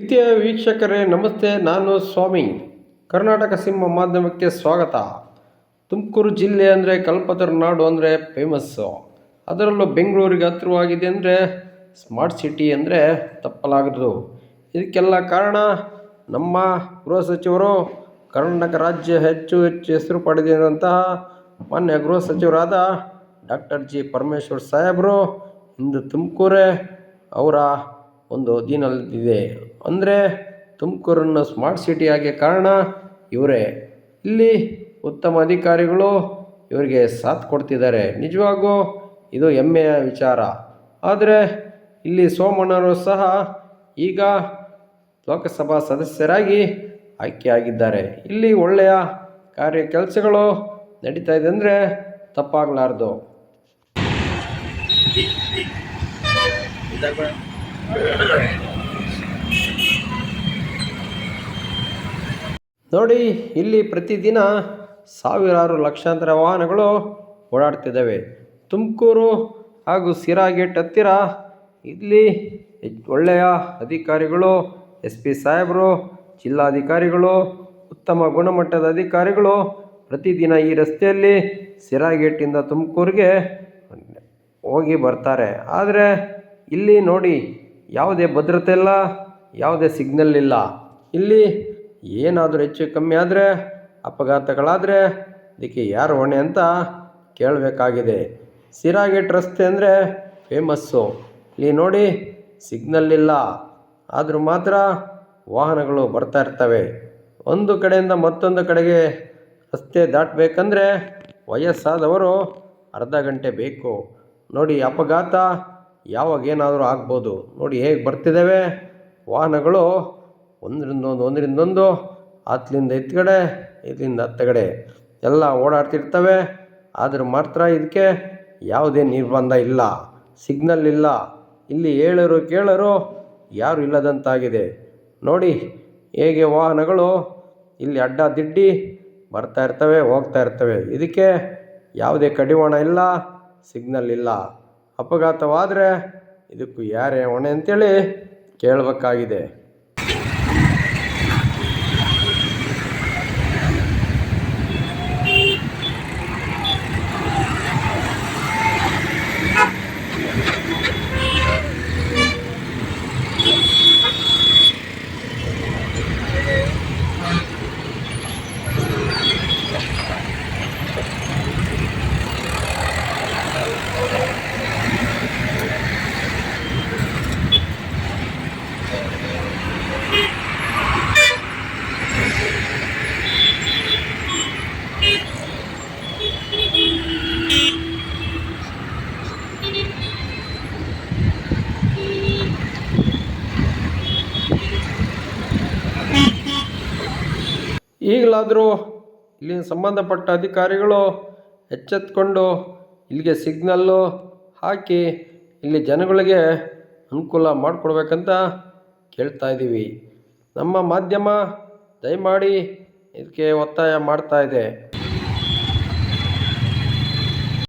ಪ್ರೀತಿಯ ವೀಕ್ಷಕರೇ, ನಮಸ್ತೆ. ನಾನು ಸ್ವಾಮಿ. ಕರ್ನಾಟಕ ಸಿಂಹ ಮಾಧ್ಯಮಕ್ಕೆ ಸ್ವಾಗತ. ತುಮಕೂರು ಜಿಲ್ಲೆ ಅಂದರೆ ಕಲ್ಪತರು ನಾಡು ಅಂದರೆ ಫೇಮಸ್ಸು ಅದರಲ್ಲೂ ಬೆಂಗಳೂರಿಗೆ ಹತ್ತಿರವಾಗಿದೆ ಅಂದರೆ ಸ್ಮಾರ್ಟ್ ಸಿಟಿ ಅಂದರೆ ತಪ್ಪಲಾಗದು. ಇದಕ್ಕೆಲ್ಲ ಕಾರಣ ನಮ್ಮ ಗೃಹ ಸಚಿವರು, ಕರ್ನಾಟಕ ರಾಜ್ಯ ಹೆಚ್ಚು ಹೆಚ್ಚು ಹೆಸರು ಪಡೆದಿರುವಂತಹ ಮಾನ್ಯ ಗೃಹ ಸಚಿವರಾದ ಡಾಕ್ಟರ್ ಜಿ ಪರಮೇಶ್ವರ್ ಸಾಹೇಬರು ಇಂದು ತುಮಕೂರೇ ಅವರ ಒಂದು ಅಧೀನದಲ್ಲಿದೆ ಅಂದರೆ ತುಮಕೂರನ್ನು ಸ್ಮಾರ್ಟ್ ಸಿಟಿ ಆಗಿ ಕಾರಣ ಇವರೇ. ಇಲ್ಲಿ ಉತ್ತಮ ಅಧಿಕಾರಿಗಳು ಇವರಿಗೆ ಸಾಥ್ ಕೊಡ್ತಿದ್ದಾರೆ. ನಿಜವಾಗೂ ಇದು ಹೆಮ್ಮೆಯ ವಿಚಾರ. ಆದರೆ ಇಲ್ಲಿ ಸೋಮಣ್ಣವರು ಸಹ ಈಗ ಲೋಕಸಭಾ ಸದಸ್ಯರಾಗಿ ಆಯ್ಕೆಯಾಗಿದ್ದಾರೆ. ಇಲ್ಲಿ ಒಳ್ಳೆಯ ಕಾರ್ಯ ಕೆಲಸಗಳು ನಡೀತಾ ಇದೆ ಅಂದರೆ ತಪ್ಪಾಗಲಾರ್ದು. ನೋಡಿ, ಇಲ್ಲಿ ಪ್ರತಿದಿನ ಸಾವಿರಾರು ಲಕ್ಷಾಂತರ ವಾಹನಗಳು ಓಡಾಡ್ತಿದ್ದಾವೆ. ತುಮಕೂರು ಹಾಗೂ ಸಿರಾ ಗೇಟ್ ಹತ್ತಿರ ಇಲ್ಲಿ ಒಳ್ಳೆಯ ಅಧಿಕಾರಿಗಳು, ಎಸ್ ಪಿ ಸಾಹೇಬರು, ಜಿಲ್ಲಾಧಿಕಾರಿಗಳು, ಉತ್ತಮ ಗುಣಮಟ್ಟದ ಅಧಿಕಾರಿಗಳು ಪ್ರತಿದಿನ ಈ ರಸ್ತೆಯಲ್ಲಿ ಸಿರಾ ಗೇಟಿಂದ ತುಮಕೂರಿಗೆ ಹೋಗಿ ಬರ್ತಾರೆ. ಆದರೆ ಇಲ್ಲಿ ನೋಡಿ ಯಾವುದೇ ಭದ್ರತೆ ಇಲ್ಲ, ಯಾವುದೇ ಸಿಗ್ನಲ್ ಇಲ್ಲ. ಇಲ್ಲಿ ಏನಾದರೂ ಹೆಚ್ಚು ಕಮ್ಮಿ ಆದರೆ, ಅಪಘಾತಗಳಾದರೆ, ಇದಕ್ಕೆ ಯಾರು ಹೊಣೆ ಅಂತ ಕೇಳಬೇಕಾಗಿದೆ. ಸಿರಾಗೇಟ್ ರಸ್ತೆ ಅಂದರೆ ಫೇಮಸ್ಸು. ಇಲ್ಲಿ ನೋಡಿ, ಸಿಗ್ನಲ್ ಇಲ್ಲ. ಆದರೂ ಮಾತ್ರ ವಾಹನಗಳು ಬರ್ತಾ ಇರ್ತವೆ. ಒಂದು ಕಡೆಯಿಂದ ಮತ್ತೊಂದು ಕಡೆಗೆ ರಸ್ತೆ ದಾಟಬೇಕಂದ್ರೆ ವಯಸ್ಸಾದವರು ಅರ್ಧ ಗಂಟೆ ಬೇಕು. ನೋಡಿ, ಅಪಘಾತ ಯಾವಾಗ ಏನಾದರೂ ಆಗ್ಬೋದು. ನೋಡಿ ಹೇಗೆ ಬರ್ತಿದ್ದಾವೆ. ವಾಹನಗಳು ಒಂದರಿಂದೊಂದು ಒಂದರಿಂದೊಂದು ಹತ್ತಲಿಂದ ಎತ್ತಗಡೆ ಇದರಿಂದ ಹತ್ತಗಡೆ ಎಲ್ಲ ಓಡಾಡ್ತಿರ್ತವೆ. ಆದ್ರೆ ಮಾತ್ರ ಇದಕ್ಕೆ ಯಾವುದೇ ನಿರ್ಬಂಧ ಇಲ್ಲ. ಸಿಗ್ನಲ್ ಇಲ್ಲ. ಇಲ್ಲಿ ಹೇಳರು ಕೇಳರು ಯಾರು ಇಲ್ಲದಂತಾಗಿದೆ. ನೋಡಿ ಹೇಗೆ ವಾಹನಗಳು ಇಲ್ಲಿ ಅಡ್ಡ ದಿಡ್ಡಿ ಬರ್ತಾ ಇರ್ತವೆ, ಹೋಗ್ತಾ ಇರ್ತವೆ. ಇದಕ್ಕೆ ಯಾವುದೇ ಕಡಿವಾಣ ಇಲ್ಲ, ಸಿಗ್ನಲ್ ಇಲ್ಲ. ಅಪಘಾತವಾದರೆ ಇದಕ್ಕೂ ಯಾರೇ ಹೊಣೆ ಅಂತೇಳಿ ಕೇಳಬೇಕಾಗಿದೆ. ಈಗಲಾದರೂ ಇಲ್ಲಿನ ಸಂಬಂಧಪಟ್ಟ ಅಧಿಕಾರಿಗಳು ಎಚ್ಚೆತ್ಕೊಂಡು ಇಲ್ಲಿಗೆ ಸಿಗ್ನಲ್ಲು ಹಾಕಿ ಇಲ್ಲಿ ಜನಗಳಿಗೆ ಅನುಕೂಲ ಮಾಡಿಕೊಡ್ಬೇಕಂತ ಕೇಳ್ತಾ ಇದ್ದೀವಿ. ನಮ್ಮ ಮಾಧ್ಯಮ ದಯಮಾಡಿ ಇದಕ್ಕೆ ಒತ್ತಾಯ ಮಾಡ್ತಾ ಇದೆ.